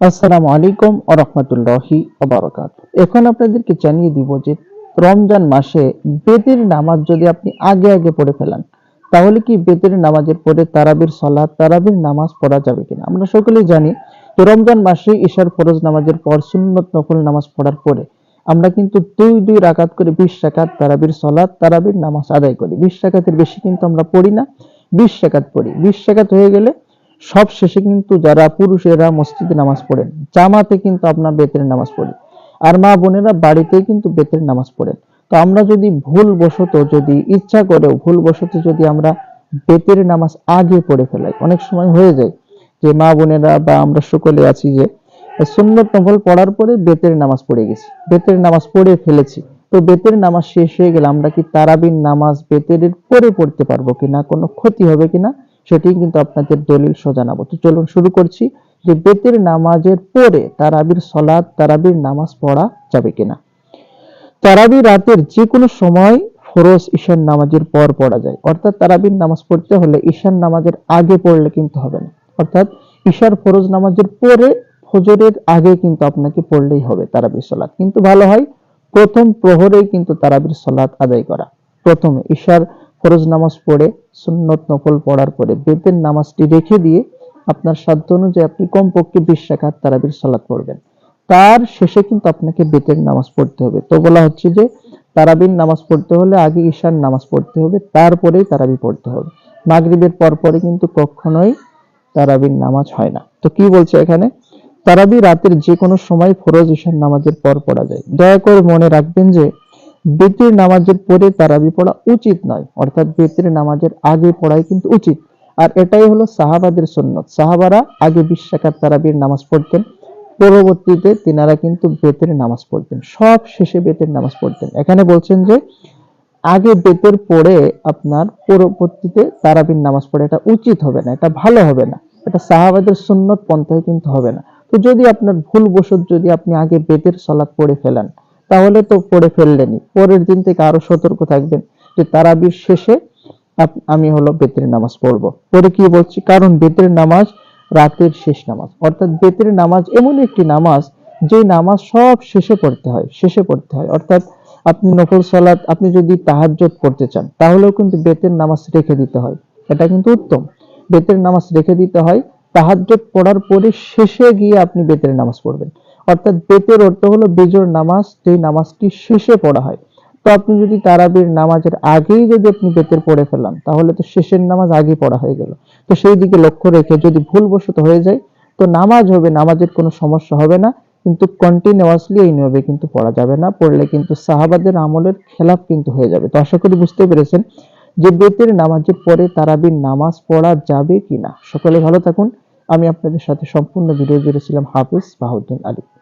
আসসালামু আলাইকুম ও রহমতুল্লাহি ওবারাকাত এখন আপনাদেরকে জানিয়ে দিব যে রমজান মাসে বেতের নামাজ যদি আপনি আগে আগে পড়ে ফেলান, তাহলে কি বেতের নামাজের পরে তারাবির সলাৎ তারাবির নামাজ পড়া যাবে কিনা? আমরা সকলেই জানি যে রমজান মাসে ঈশার ফরজ নামাজের পর সুন্নত নফল নামাজ পড়ার পরে আমরা কিন্তু দুই দুই রাকাত করে বিশ রাকাত তারাবির সলাৎ তারাবির নামাজ আদায় করি। বিশ রাকাতের বেশি কিন্তু আমরা পড়ি না। বিশ রাকাত পড়ি। বিশ রাকাত হয়ে গেলে সব শেষে কিন্তু যারা পুরুষেরা মসজিদে নামাজ পড়েন, জামাতে কিন্তু আপনার বেতের নামাজ পড়ি। আর মা বোনেরা বাড়িতেই কিন্তু বেতের নামাজ পড়েন। তো আমরা যদি ভুল বশত যদি, ইচ্ছা করেও ভুল বশত যদি আমরা বেতের নামাজ আগে পড়ে ফেলাই, অনেক সময় হয়ে যায় যে মা বোনেরা বা আমরা সকলে আছি যে, সুন্নত নফল পড়ার পরে বেতের নামাজ পড়ে গেছি, বেতের নামাজ পড়ে ফেলেছি। তো বেতের নামাজ শেষ হয়ে গেলে আমরা কি তারাবির নামাজ বেতের পরে পড়তে পারব কিনা, কোনো ক্ষতি হবে কিনা? সেটি কিন্তু আপনাদের দলিল জানাব তো চলুন শুরু করছি যে বেতের নামাজের পরে তারাবির সলাদ তারাবির নামাজ পড়া যাবে কিনা। তারাবি রাতের যে কোনো সময় ফরজ ঈশান নামাজের পর পড়া যায়। অর্থাৎ তারাবির নামাজ পড়তে হলে ঈশান নামাজের আগে পড়লে কিন্তু হবে না। অর্থাৎ ঈশার ফরজ নামাজের পরে ফজরের আগে কিন্তু আপনাকে পড়লেই হবে তারাবির সলাদ কিন্তু ভালো হয়, প্রথম প্রহরেই কিন্তু তারাবির সলাদ আদায় করা। প্রথমে ঈশার ফরজ নামাজ পড়ে, সুন্নত নফল পড়ার পরে বেতের নামাজটি রেখে দিয়ে আপনার সাধ্য অনুযায়ী আপনি কমপক্ষে বিশ রাকাত তারাবির সালাত পড়বেন। তার শেষে কিন্তু আপনাকে বেতের নামাজ পড়তে হবে। তো বলা হচ্ছে যে, তারাবির নামাজ পড়তে হলে আগে ঈশার নামাজ পড়তে হবে, তারপরেই তারাবি পড়তে হবে। মাগরিবের পর পরে কিন্তু কখনোই তারাবির নামাজ হয় না। তো কি বলছে এখানে? তারাবি রাতের যে কোনো সময় ফরজ ঈশার নামাজের পর পড়া যায়। দয়া করে মনে রাখবেন যে বেতের নামাজের পরে তারাবি পড়া উচিত নয়। অর্থাৎ বেতের নামাজের আগে পড়াই কিন্তু উচিত। আর এটাই হলো সাহাবাদের সুন্নত। সাহাবারা আগে বিশ রাকাত তারাবির নামাজ পড়তেন। পরবর্তীতে তিনারা কিন্তু বেতের নামাজ পড়তেন। সব শেষে বেতের নামাজ পড়তেন। এখানে বলছেন যে, আগে বেতের পড়ে আপনার পরবর্তীতে তারাবির নামাজ পড়ে এটা উচিত হবে না, এটা ভালো হবে না। এটা সাহাবাদের সুন্নত পন্থায় কিন্তু হবে না। তো যদি আপনার ভুল বশত যদি আপনি আগে বেতের সলাৎ পড়ে ফেলেন তাহলে তো পড়ে ফেললেনি। পরের দিন থেকে আরও সতর্ক থাকবেন যে তারাবির শেষে আমি হলো বেতের নামাজ পড়ব। পরে কি বলছি? কারণ বেতের নামাজ রাতের শেষ নামাজ। অর্থাৎ বেতের নামাজ এমন একটি নামাজ, যে নামাজ সব শেষে পড়তে হয়, শেষে পড়তে হয়। অর্থাৎ আপনি নফল সালাত, আপনি যদি তাহাজ্জুদ পড়তে চান, তাহলেও কিন্তু বেতের নামাজ রেখে দিতে হয়। এটা কিন্তু উত্তম। বেতের নামাজ রেখে দিতে হয়, তাহাজ্জুদ পড়ার পরে শেষে গিয়ে আপনি বেতের নামাজ পড়বেন। অর্থাৎ বেতের অর্থ হলো বেজোর নামাজ, যেই নামাজটি শেষে পড়া হয়। তো আপনি যদি তারাবির নামাজের আগেই যদি আপনি বেতের পড়ে ফেলান, তাহলে তো শেষের নামাজ আগে পড়া হয়ে গেল। তো সেই দিকে লক্ষ্য রেখে যদি ভুলবশত হয়ে যায়, তো নামাজ হবে, নামাজের কোনো সমস্যা হবে না, কিন্তু কন্টিনিউয়াসলি এই নিয়মে কিন্তু পড়া যাবে না। পড়লে কিন্তু সাহাবাদের আমলের খেলাফ কিন্তু হয়ে যাবে। তো আশা করি বুঝতে পেরেছেন যে বেতের নামাজের পরে তারাবির নামাজ পড়া যাবে কিনা। সকলে ভালো থাকুন। আমি আপনাদের সাথে সম্পূর্ণ ভিডিও জুড়ে ছিলাম হাফিজ বাহুদ্দিন আলী।